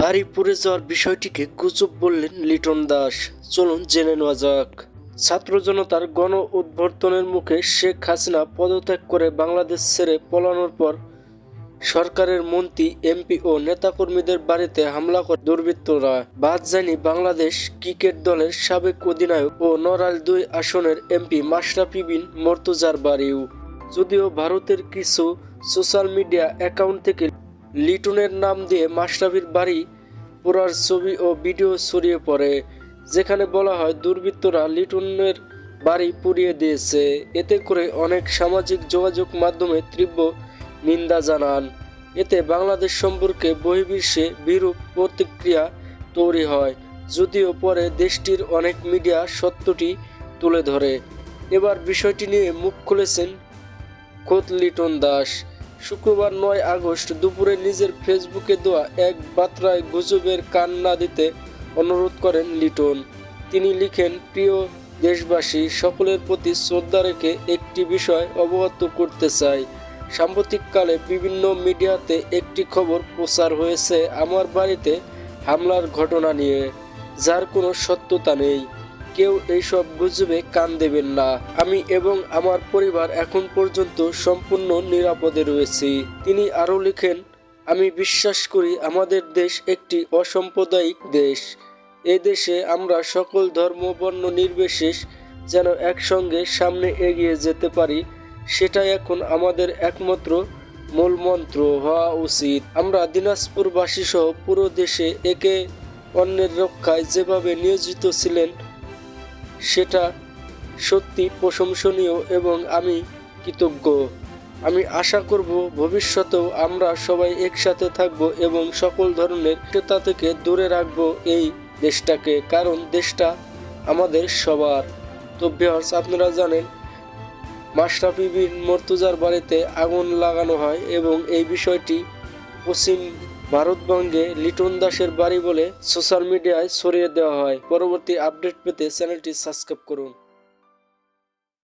বাড়ি পুড়ে যাওয়ার বিষয়টিকে গুজব বললেন লিটন দাস। চলুন জেনে নেওয়া যাক। ছাত্র জনতার গণ উদ্বর্তনের মুখে শেখ হাসিনা পদত্যাগ করে বাংলাদেশ ছেড়ে পলানোর পর সরকারের মন্ত্রী, এমপি ও নেতাকর্মীদের বাড়িতে হামলা করে দুর্বৃত্তরা। বাদ জানি বাংলাদেশ ক্রিকেট দলের সাবেক অধিনায়ক ও নড়াইল দুই আসনের এমপি মাশরাফি বিন মর্তুজার বাড়িও। যদিও ভারতের কিছু সোশ্যাল মিডিয়া অ্যাকাউন্ট থেকে লিটনের নাম দিয়ে মাশরাফির বাড়ি পোড়ার ছবি ও ভিডিও ছড়িয়ে পড়ে, যেখানে বলা হয় দুর্বৃত্তরা লিটনের বাড়ি পুড়িয়ে দিয়েছে। এতে করে অনেক সামাজিক যোগাযোগ মাধ্যমে তীব্র নিন্দা জানান। এতে বাংলাদেশ সম্পর্কে বহির্বিশ্বে বিরূপ প্রতিক্রিয়া তৈরি হয়, যদিও পরে দেশটির অনেক মিডিয়া সত্যটি তুলে ধরে। এবার বিষয়টি নিয়ে মুখ খুলেছেন খোদ লিটন দাস। শুক্রবার নয় আগস্ট দুপুরে নিজের ফেসবুকে দেওয়া এক বার্তায় গুজবের কান না দিতে অনুরোধ করেন লিটন। তিনি লিখেন, প্রিয় দেশবাসী, সকলের প্রতি শ্রদ্ধা রেখে একটি বিষয় অবগত করতে চাই। সাম্প্রতিককালে বিভিন্ন মিডিয়াতে একটি খবর প্রচার হয়েছে আমার বাড়িতে হামলার ঘটনা নিয়ে, যার কোনো সত্যতা নেই। কেউ এইসব গুজবে কান দেবেন না। আমি এবং আমার পরিবার এখন পর্যন্ত সম্পূর্ণ নিরাপদে রয়েছি। তিনি আরও লিখেন, আমি বিশ্বাস করি আমাদের দেশ একটি অসাম্প্রদায়িক দেশ। এ দেশে আমরা সকল ধর্ম, বর্ণ নির্বিশেষ যেন একসঙ্গে সামনে এগিয়ে যেতে পারি, সেটাই এখন আমাদের একমাত্র মূল মন্ত্র হওয়া উচিত। আমরা দিনাজপুরবাসী সহ পুরো দেশে একে অন্যের রক্ষায় যেভাবে নিয়োজিত ছিলেন সেটা সত্যি প্রশংসনীয় এবং আমি কৃতজ্ঞ। আমি আশা করব ভবিষ্যতেও আমরা সবাই একসাথে থাকব এবং সকল ধরনের ক্রেতা থেকে দূরে রাখব এই দেশটাকে, কারণ দেশটা আমাদের সবার। তো ভিউয়ার্স আপনারা জানেন, মাশরাফি বিন মর্তুজার বাড়িতে আগুন লাগানো হয় এবং এই বিষয়টি পশ্চিম ভারতবঙ্গে লিটন দাসের বাড়ি বলে সোশ্যাল মিডিয়ায় ছড়িয়ে দেওয়া হয়। পরবর্তী আপডেট পেতে চ্যানেলটি সাবস্ক্রাইব করুন।